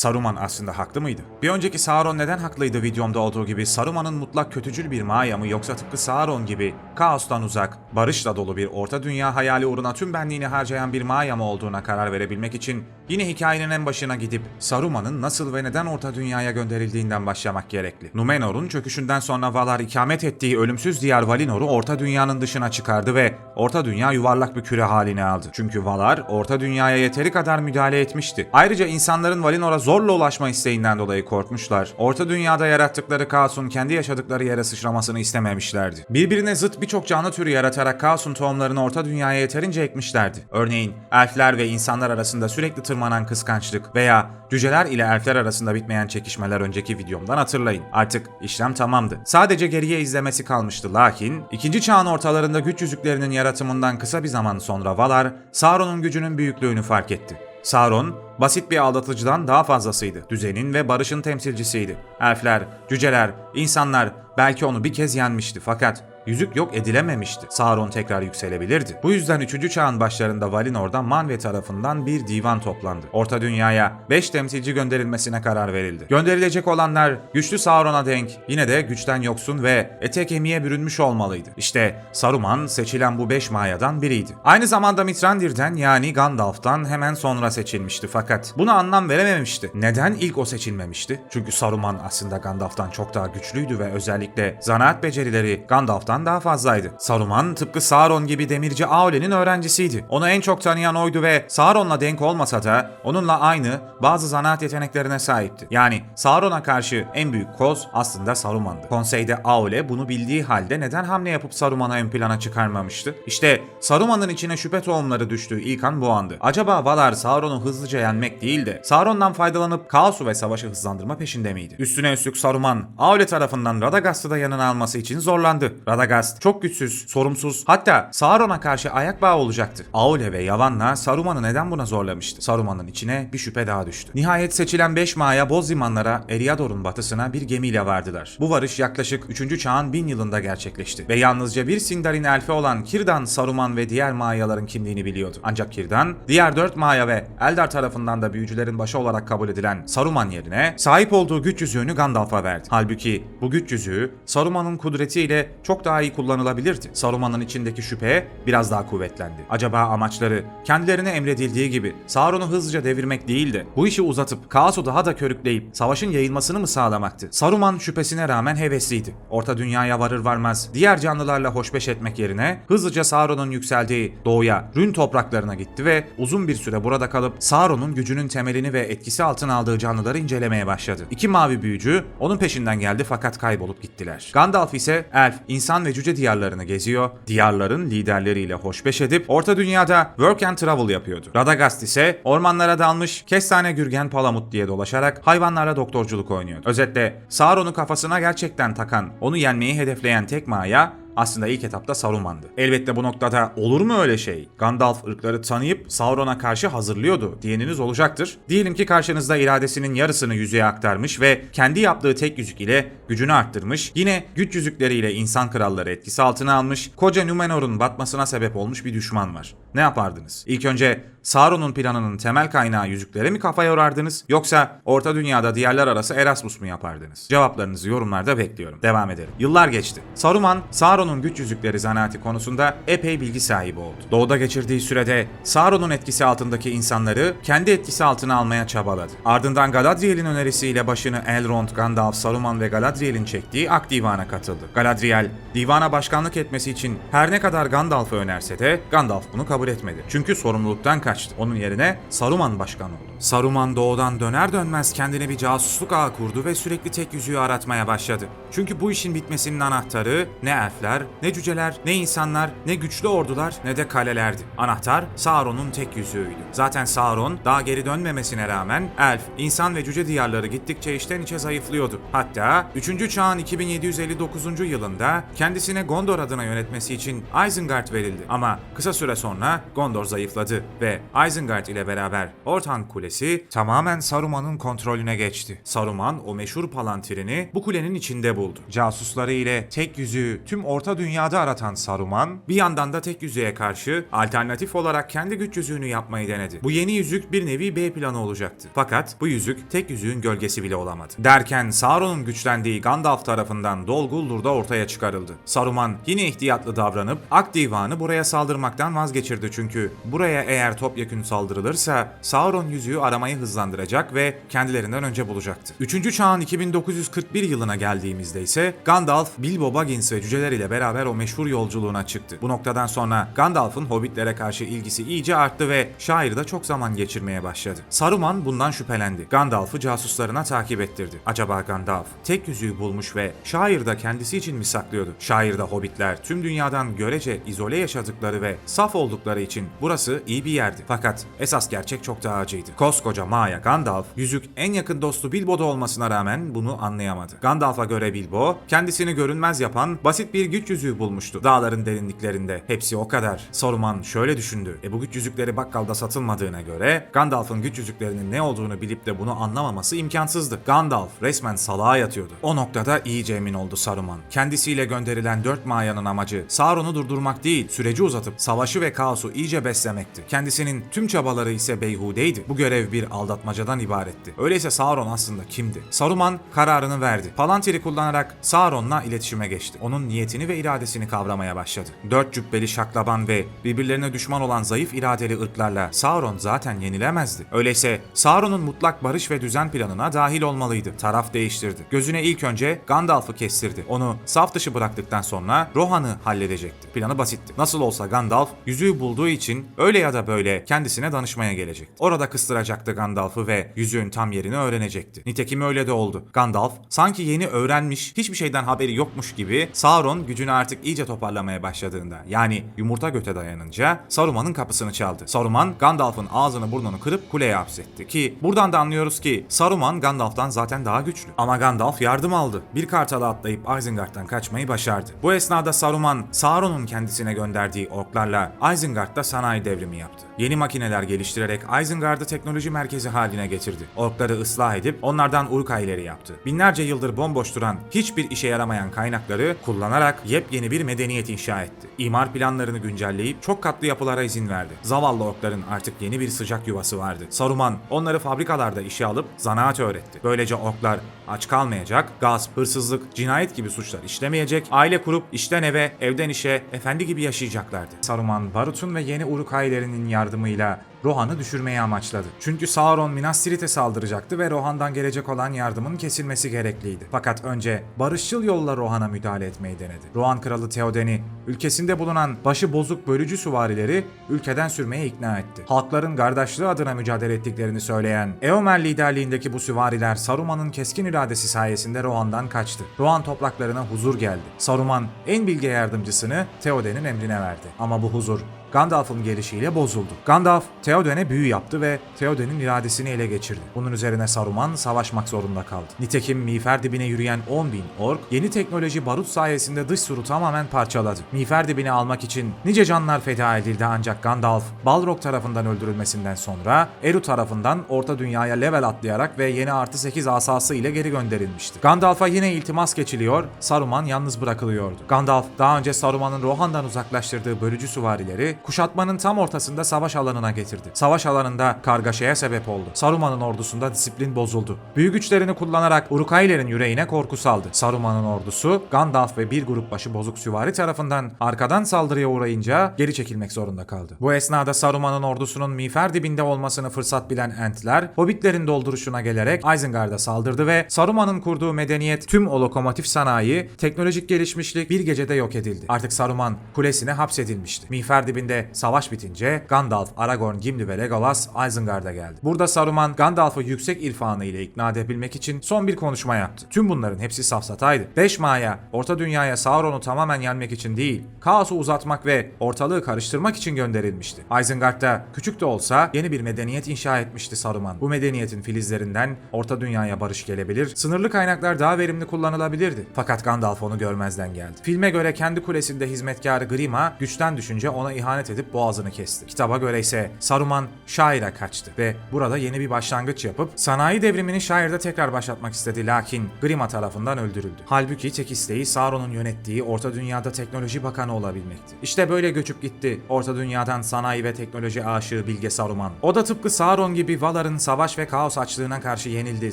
Saruman aslında haklı mıydı? Bir önceki Sauron neden haklıydı videomda olduğu gibi Saruman'ın mutlak kötücül bir Maya mı yoksa tıpkı Sauron gibi kaostan uzak, barışla dolu bir orta dünya hayali uğruna tüm benliğini harcayan bir Maya mı olduğuna karar verebilmek için yine hikayenin en başına gidip Saruman'ın nasıl ve neden orta dünyaya gönderildiğinden başlamak gerekli. Numenor'un çöküşünden sonra Valar ikamet ettiği ölümsüz diyar Valinor'u orta dünyanın dışına çıkardı ve orta dünya yuvarlak bir küre haline aldı. Çünkü Valar orta dünyaya yeteri kadar müdahale etmişti. Ayrıca insanların Valinor'a zorla ulaşma isteğinden dolayı korkmuşlar. Orta dünyada yarattıkları kaosun kendi yaşadıkları yere sıçramasını istememişlerdi. Birbirine zıt birçok canlı türü yaratarak kaosun tohumlarını orta dünyaya yeterince ekmişlerdi. Örneğin elfler ve insanlar arasında sürekli tırmanan kıskançlık veya cüceler ile elfler arasında bitmeyen çekişmeler önceki videomdan hatırlayın. Artık işlem tamamdı. Sadece geriye izlemesi kalmıştı lakin ikinci çağın ortalarında güç yüzüklerinin yaratımından kısa bir zaman sonra Valar Sauron'un gücünün büyüklüğünü fark etti. Sauron, basit bir aldatıcıdan daha fazlasıydı. Düzenin ve barışın temsilcisiydi. Elfler, cüceler, insanlar belki onu bir kez yenmişti fakat yüzük yok edilememişti. Sauron tekrar yükselebilirdi. Bu yüzden 3. çağın başlarında Valinor'da Manwe tarafından bir divan toplandı. Orta Dünya'ya 5 temsilci gönderilmesine karar verildi. Gönderilecek olanlar güçlü Sauron'a denk, yine de güçten yoksun ve ete kemiğe bürünmüş olmalıydı. İşte Saruman seçilen bu 5 mayadan biriydi. Aynı zamanda Mithrandir'den yani Gandalf'tan hemen sonra seçilmişti fakat buna anlam verememişti. Neden ilk o seçilmemişti? Çünkü Saruman aslında Gandalf'tan çok daha güçlüydü ve özellikle zanaat becerileri Gandalf'tan daha fazlaydı. Saruman tıpkı Sauron gibi demirci Aule'nin öğrencisiydi. Onu en çok tanıyan oydu ve Sauron'la denk olmasa da onunla aynı bazı zanaat yeteneklerine sahipti. Yani Sauron'a karşı en büyük koz aslında Saruman'dı. Konseyde Aule bunu bildiği halde neden hamle yapıp Saruman'ı ön plana çıkarmamıştı? İşte Saruman'ın içine şüphe tohumları düştüğü ilk an bu andı. Acaba Valar Sauron'u hızlıca yenmek değil de Sauron'dan faydalanıp kaosu ve savaşı hızlandırma peşinde miydi? Üstüne üstlük Saruman, Aule tarafından Radagast'ı da yanına alması için zorlandı. Radagast çok güçsüz, sorumsuz, hatta Sauron'a karşı ayak bağı olacaktı. Aule ve Yavanna Saruman'ı neden buna zorlamıştı? Saruman'ın içine bir şüphe daha düştü. Nihayet seçilen 5 maya boz limanlara Eriador'un batısına bir gemiyle vardılar. Bu varış yaklaşık 3. çağın 1000 yılında gerçekleşti ve yalnızca bir Sindarin elfi olan Kirdan, Saruman ve diğer mayaların kimliğini biliyordu. Ancak Kirdan, diğer 4 maya ve Eldar tarafından da büyücülerin başı olarak kabul edilen Saruman yerine sahip olduğu güç yüzüğünü Gandalf'a verdi. Halbuki bu güç yüzüğü Saruman'ın kudretiyle çok daha iyi kullanılabilirdi. Saruman'ın içindeki şüphe biraz daha kuvvetlendi. Acaba amaçları kendilerine emredildiği gibi Sauron'u hızlıca devirmek değil de bu işi uzatıp kaosu daha da körükleyip savaşın yayılmasını mı sağlamaktı? Saruman şüphesine rağmen hevesliydi. Orta dünyaya varır varmaz diğer canlılarla hoşbeş etmek yerine hızlıca Sauron'un yükseldiği doğuya, Rün topraklarına gitti ve uzun bir süre burada kalıp Sauron'un gücünün temelini ve etkisi altına aldığı canlıları incelemeye başladı. İki mavi büyücü onun peşinden geldi fakat kaybolup gittiler. Gandalf ise elf, insan ve cüce diyarlarını geziyor, diyarların liderleriyle hoşbeş edip Orta Dünya'da work and travel yapıyordu. Radagast ise ormanlara dalmış, kestane gürgen palamut diye dolaşarak hayvanlara doktorculuk oynuyordu. Özetle Sauron'u kafasına gerçekten takan, onu yenmeyi hedefleyen tek maya aslında ilk etapta Saruman'dı. Elbette bu noktada olur mu öyle şey? Gandalf ırkları tanıyıp Sauron'a karşı hazırlıyordu diyeniniz olacaktır. Diyelim ki karşınızda iradesinin yarısını yüzüğe aktarmış ve kendi yaptığı tek yüzük ile gücünü arttırmış, yine güç yüzükleriyle insan kralları etkisi altına almış, koca Numenor'un batmasına sebep olmuş bir düşman var. Ne yapardınız? İlk önce Sauron'un planının temel kaynağı yüzüklere mi kafa yorardınız yoksa Orta Dünya'da diğerler arası Erasmus mu yapardınız? Cevaplarınızı yorumlarda bekliyorum. Devam edelim. Yıllar geçti. Saruman, Sauron'un güç yüzükleri zanaati konusunda epey bilgi sahibi oldu. Doğuda geçirdiği sürede Sauron'un etkisi altındaki insanları kendi etkisi altına almaya çabaladı. Ardından Galadriel'in önerisiyle başını Elrond, Gandalf, Saruman ve Galadriel'in çektiği Ak Divan'a katıldı. Galadriel, divana başkanlık etmesi için her ne kadar Gandalf'ı önerse de Gandalf bunu kabul etmedi. Çünkü sorumluluktan kaçtı. Onun yerine Saruman başkan oldu. Saruman doğudan döner dönmez kendine bir casusluk ağı kurdu ve sürekli tek yüzüğü aratmaya başladı. Çünkü bu işin bitmesinin anahtarı ne elfler, ne cüceler, ne insanlar, ne güçlü ordular ne de kalelerdi. Anahtar Sauron'un tek yüzüğüydü. Zaten Sauron daha geri dönmemesine rağmen elf, insan ve cüce diyarları gittikçe içten içe zayıflıyordu. Hatta 3. çağın 2759. yılında kendisine Gondor adına yönetmesi için Isengard verildi. Ama kısa süre sonra Gondor zayıfladı ve ve Isengard ile beraber Orthanc Kulesi tamamen Saruman'ın kontrolüne geçti. Saruman o meşhur palantirini bu kulenin içinde buldu. Casusları ile tek yüzüğü tüm Orta Dünya'da aratan Saruman bir yandan da tek yüzüğe karşı alternatif olarak kendi güç yüzüğünü yapmayı denedi. Bu yeni yüzük bir nevi B planı olacaktı. Fakat bu yüzük tek yüzüğün gölgesi bile olamadı. Derken Sauron'un güçlendiği Gandalf tarafından Dol Guldur da ortaya çıkarıldı. Saruman yine ihtiyatlı davranıp Ak Divanı buraya saldırmaktan vazgeçirdi çünkü buraya eğer topyekün saldırılırsa Sauron yüzüğü aramayı hızlandıracak ve kendilerinden önce bulacaktı. 3. çağın 2941 yılına geldiğimizde ise Gandalf, Bilbo Baggins ve cüceler ile beraber o meşhur yolculuğuna çıktı. Bu noktadan sonra Gandalf'ın hobbitlere karşı ilgisi iyice arttı ve şairde çok zaman geçirmeye başladı. Saruman bundan şüphelendi. Gandalf'ı casuslarına takip ettirdi. Acaba Gandalf tek yüzüğü bulmuş ve şairde kendisi için mi saklıyordu? Şairde hobbitler tüm dünyadan görece izole yaşadıkları ve saf oldukları için burası iyi bir yerdi. Fakat esas gerçek çok daha acıydı. Koskoca Maya Gandalf, yüzük en yakın dostu Bilbo'da olmasına rağmen bunu anlayamadı. Gandalf'a göre Bilbo, kendisini görünmez yapan basit bir güç yüzüğü bulmuştu. Dağların derinliklerinde. Hepsi o kadar. Saruman şöyle düşündü. E bu güç yüzükleri bakkalda satılmadığına göre Gandalf'ın güç yüzüklerinin ne olduğunu bilip de bunu anlamaması imkansızdı. Gandalf resmen salağa yatıyordu. O noktada iyice emin oldu Saruman. Kendisiyle gönderilen dört Maya'nın amacı Sauron'u durdurmak değil, süreci uzatıp savaşı ve kaosu iyice beslemekti. Kendisinin tüm çabaları ise beyhudeydi. Bu görev bir aldatmacadan ibaretti. Öyleyse Sauron aslında kimdi? Saruman kararını verdi. Palantir'i kullanarak Sauron'la iletişime geçti. Onun niyetini ve iradesini kavramaya başladı. Dört cübbeli şaklaban ve birbirlerine düşman olan zayıf iradeli ırklarla Sauron zaten yenilemezdi. Öyleyse Sauron'un mutlak barış ve düzen planına dahil olmalıydı. Taraf değiştirdi. Gözüne ilk önce Gandalf'ı kestirdi. Onu saf dışı bıraktıktan sonra Rohan'ı halledecekti. Planı basitti. Nasıl olsa Gandalf yüzüğü bulduğu için öyle ya da böyle kendisine danışmaya gelecekti. Orada kıstıracaktı Gandalf'ı ve yüzüğün tam yerini öğrenecekti. Nitekim öyle de oldu. Gandalf sanki yeni öğrenmiş, hiçbir şeyden haberi yokmuş gibi Sauron gücünü artık iyice toparlamaya başladığında yani yumurta göte dayanınca Saruman'ın kapısını çaldı. Saruman Gandalf'ın ağzını burnunu kırıp kuleye hapsetti ki buradan da anlıyoruz ki Saruman Gandalf'tan zaten daha güçlü. Ama Gandalf yardım aldı. Bir kartala atlayıp Isengard'dan kaçmayı başardı. Bu esnada Saruman Sauron'un kendisine gönderdiği orklarla Isengard'da sanayi devrimi yaptı. Yeni makineler geliştirerek Isengard'ı teknoloji merkezi haline getirdi. Orkları ıslah edip onlardan Uruk-hai'leri yaptı. Binlerce yıldır bomboş duran, hiçbir işe yaramayan kaynakları kullanarak yepyeni bir medeniyet inşa etti. İmar planlarını güncelleyip çok katlı yapılara izin verdi. Zavallı orkların artık yeni bir sıcak yuvası vardı. Saruman onları fabrikalarda işe alıp zanaat öğretti. Böylece orklar aç kalmayacak, gasp, hırsızlık, cinayet gibi suçlar işlemeyecek, aile kurup işten eve, evden işe, efendi gibi yaşayacaklardı. Saruman, Barut'un ve yeni Uruk-hai'lerinin yardımıyla Rohan'ı düşürmeyi amaçladı. Çünkü Sauron Minas Tirith'e saldıracaktı ve Rohan'dan gelecek olan yardımın kesilmesi gerekliydi. Fakat önce barışçıl yolla Rohan'a müdahale etmeyi denedi. Rohan kralı Theoden'i ülkesinde bulunan başı bozuk bölücü süvarileri ülkeden sürmeye ikna etti. Halkların kardeşliği adına mücadele ettiklerini söyleyen Eomer liderliğindeki bu süvariler Saruman'ın keskin iradesi sayesinde Rohan'dan kaçtı. Rohan topraklarına huzur geldi. Saruman en bilge yardımcısını Theoden'in emrine verdi. Ama bu huzur Gandalf'ın gelişiyle bozuldu. Gandalf, Theoden'e büyü yaptı ve Theoden'in iradesini ele geçirdi. Bunun üzerine Saruman savaşmak zorunda kaldı. Nitekim miğfer dibine yürüyen 10 bin ork, yeni teknoloji barut sayesinde dış suru tamamen parçaladı. Miğfer dibini almak için nice canlar feda edildi ancak Gandalf, Balrog tarafından öldürülmesinden sonra Eru tarafından Orta Dünya'ya level atlayarak ve yeni artı 8 asası ile geri gönderilmişti. Gandalf'a yine iltimas geçiliyor, Saruman yalnız bırakılıyordu. Gandalf, daha önce Saruman'ın Rohan'dan uzaklaştırdığı bölücü süvarileri kuşatmanın tam ortasında savaş alanına getirdi. Savaş alanında kargaşaya sebep oldu. Saruman'ın ordusunda disiplin bozuldu. Büyü güçlerini kullanarak Uruk-hai'lerin yüreğine korku saldı. Saruman'ın ordusu Gandalf ve bir grup başı bozuk süvari tarafından arkadan saldırıya uğrayınca geri çekilmek zorunda kaldı. Bu esnada Saruman'ın ordusunun miğfer dibinde olmasını fırsat bilen Entler, Hobbitlerin dolduruşuna gelerek Isengard'a saldırdı ve Saruman'ın kurduğu medeniyet tüm o lokomotif sanayi, teknolojik gelişmişlik bir gecede yok edildi. Artık Saruman kulesine hapsedilmişti. Miğfer dibinde savaş bitince Gandalf, Aragorn, Gimli ve Legolas Isengard'a geldi. Burada Saruman Gandalf'ı yüksek irfanı ile ikna edebilmek için son bir konuşma yaptı. Tüm bunların hepsi safsataydı. Beş Maya, Orta Dünya'ya Sauron'u tamamen yenmek için değil, kaosu uzatmak ve ortalığı karıştırmak için gönderilmişti. Isengard'da küçük de olsa yeni bir medeniyet inşa etmişti Saruman. Bu medeniyetin filizlerinden Orta Dünya'ya barış gelebilir, sınırlı kaynaklar daha verimli kullanılabilirdi. Fakat Gandalf onu görmezden geldi. Filme göre kendi kulesinde hizmetkarı Grima güçten düşünce ona ihanet ihanet edip boğazını kesti. Kitaba göre ise Saruman şaire kaçtı ve burada yeni bir başlangıç yapıp sanayi devrimini şairde tekrar başlatmak istedi lakin Grima tarafından öldürüldü. Halbuki tek isteği Sauron'un yönettiği Orta Dünya'da teknoloji bakanı olabilmekti. İşte böyle göçüp gitti Orta Dünya'dan sanayi ve teknoloji aşığı Bilge Saruman. O da tıpkı Sauron gibi Valar'ın savaş ve kaos açlığına karşı yenildi.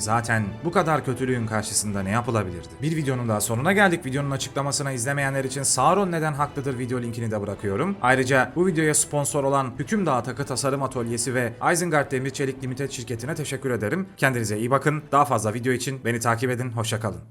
Zaten bu kadar kötülüğün karşısında ne yapılabilirdi? Bir videonun daha sonuna geldik. Videonun açıklamasına izlemeyenler için Sauron neden haklıdır video linkini de bırakıyorum. Ayrıca bu videoya sponsor olan Hükümdağ Takı Tasarım Atölyesi ve Isengard Demir Çelik Limited şirketine teşekkür ederim. Kendinize iyi bakın. Daha fazla video için beni takip edin. Hoşçakalın.